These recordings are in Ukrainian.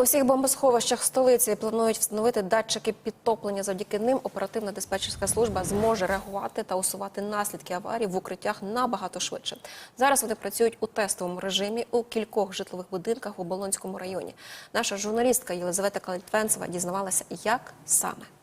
У всіх бомбосховищах столиці планують встановити датчики підтоплення. Завдяки ним оперативна диспетчерська служба зможе реагувати та усувати наслідки аварій в укриттях набагато швидше. Зараз вони працюють у тестовому режимі у кількох житлових будинках в Оболонському районі. Наша журналістка Єлизавета Калітвенцева дізнавалася, як саме.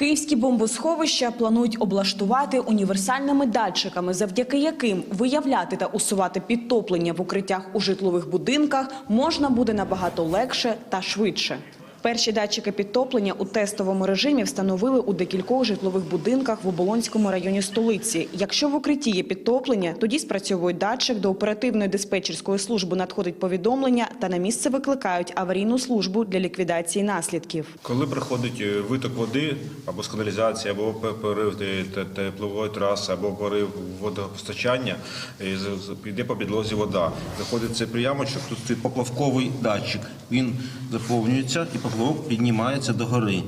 Київські бомбосховища планують облаштувати універсальними датчиками, завдяки яким виявляти та усувати підтоплення в укриттях у житлових будинках можна буде набагато легше та швидше. Перші датчики підтоплення у тестовому режимі встановили у декількох житлових будинках в Оболонському районі столиці. Якщо в укритті є підтоплення, тоді спрацьовує датчик, до оперативної диспетчерської служби надходить повідомлення та на місце викликають аварійну службу для ліквідації наслідків. Коли приходить е, виток води або з каналізації, або пе- порив те- те- теплової траси, або порив водопостачання, з- йде по підлозі вода. Заходить цей приямочок, тут поплавковий датчик. Він заповнюється і поплавок піднімається догори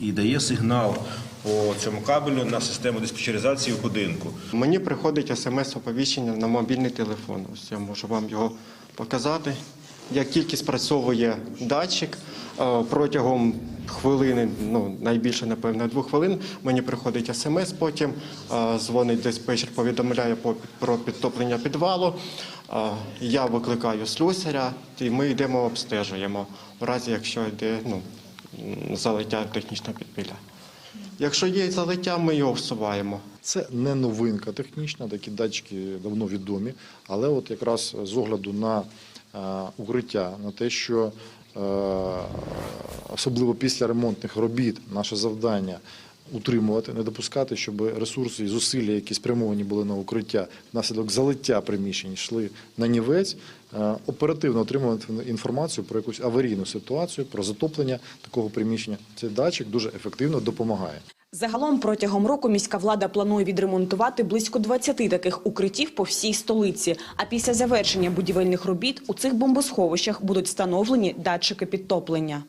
і дає сигнал по цьому кабелю на систему диспетчеризації в будинку. Мені приходить смс-оповіщення на мобільний телефон. Ось я можу вам його показати. Як тільки спрацьовує датчик, е, протягом хвилини, ну найбільше, напевно, двох хвилин, мені приходить смс, потім е, дзвонить диспетчер, повідомляє по- про підтоплення підвалу. Я викликаю слюсаря, і ми йдемо обстежуємо, в разі якщо йде ну, залиття технічного підпілля. Якщо є залиття, ми його всуваємо. Це не новинка технічна, такі датчики давно відомі, але от якраз з огляду на е, укриття, на те, що е, особливо після ремонтних робіт наше завдання утримувати, не допускати, щоб ресурси і зусилля, які спрямовані були на укриття, внаслідок залиття приміщень йшли на нівець, е, оперативно отримувати інформацію про якусь аварійну ситуацію, про затоплення такого приміщення. Цей датчик дуже ефективно допомагає. Загалом протягом року міська влада планує відремонтувати близько 20 таких укриттів по всій столиці. А після завершення будівельних робіт у цих бомбосховищах будуть встановлені датчики підтоплення.